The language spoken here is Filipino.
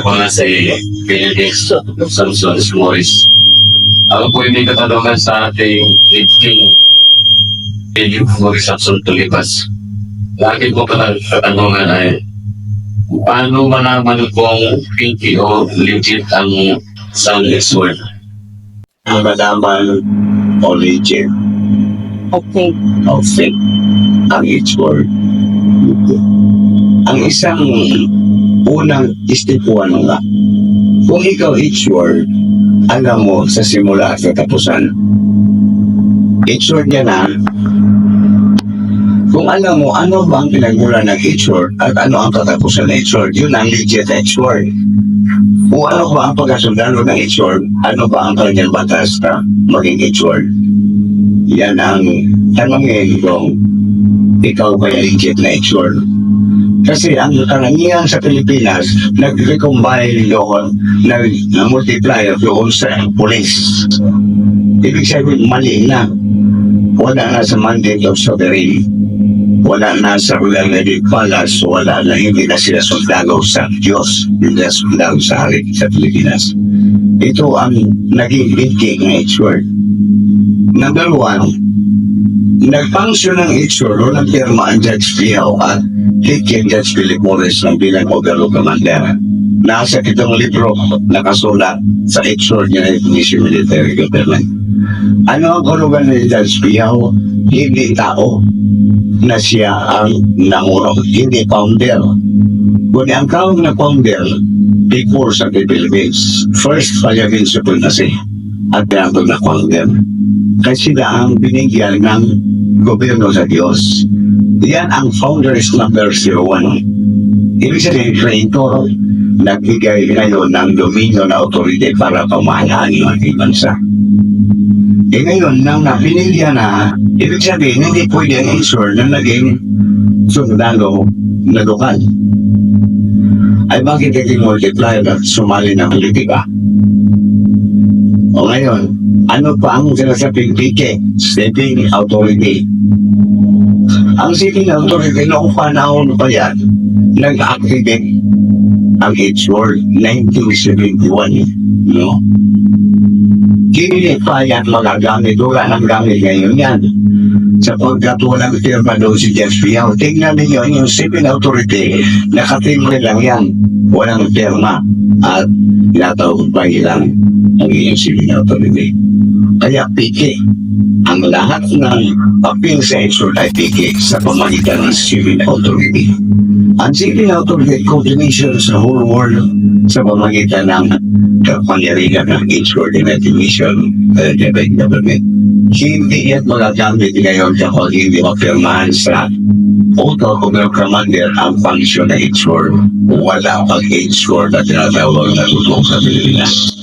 nga si Benedict Samson Morris. Ako po yung may katanungan sa ating lifting Benedict Morris Samson Tulipas. Lagi ko pa katanungan ay paano malaman kung pinky o legit ang soundless word? ang malaman origin Okay. of it ang each word. Ang isang unang istipuan nga, kung ikaw each word, alam mo sa simula at katapusan. Each word niya na, kung alam mo ano ba ang pinagmula ng each word at ano ang katapusan ng each word, yun ang legit each word. Kung ano ba ang pagkasundalo ng each word, ano ba ang kanyang batas na maging each word. Yan ang tanongin kung ikaw ba yung legit na each word. Kasi ang karamihan sa Pilipinas, nag-recombine doon, nag-multiply doon sa police. Ibig sabihin, mali na. Wala na sa mandate of sovereign. Wala na sa Royal Palace, wala na, hindi na sila sundalo sa Diyos, hindi na sundalo sa hari sa Pilipinas. Ito ang naging thinking ng each word. Number one, nag-function ng itsuro ng pirma ang Judge Piao at Hikin Judge Philip Morris ng bilang overall commander. Nasa itong libro nakasulat sa itsuro niya ng Commission Military Government. Ano ang kulugan ni Judge Piao? Hindi tao na siya ang nanguro, hindi founder. Kundi ang tawag na founder, before sa Philippines, first Philippine supremacy at tinatawag na founder kasi sila ang binigyan ng gobyerno sa Diyos. Yan ang founders number 01. Ibig sabihin, creator, nagbigay ngayon ng dominion na authority para pamahalaan yung ating bansa. Eh ngayon, nang napinigyan na, ibig sabihin, hindi pwede ang ensure na naging sundalo na lokal. Ay bakit hindi multiply at sumali ng politika? O ngayon, ano pa ang sinasabing PK? Sitting Authority. Ang sitting authority noong panahon pa yan, nag-activate ang H-Word 1971. No? Hindi pa yan magagamit. Wala nang gamit ngayon yan. Sapagkat walang firma doon si Jeff Piao. Tingnan ninyo yung civil authority, nakatimbre lang yan. Walang firma. At tinatawag pa lang inyong civil authority. Kaya PK, ang lahat ng appeal sa Exor ay PK sa pamagitan ng civil authority. Ang civil authority coordination sa whole world sa pamagitan ng kapangyarihan ng Extraordinary Mission uh, Government. Hindi yan magagamit ngayon kapag hindi mapirmahan sa Auto Commander ang function na Exor. Wala pag Exor na tinatawag na tutong sa Pilipinas.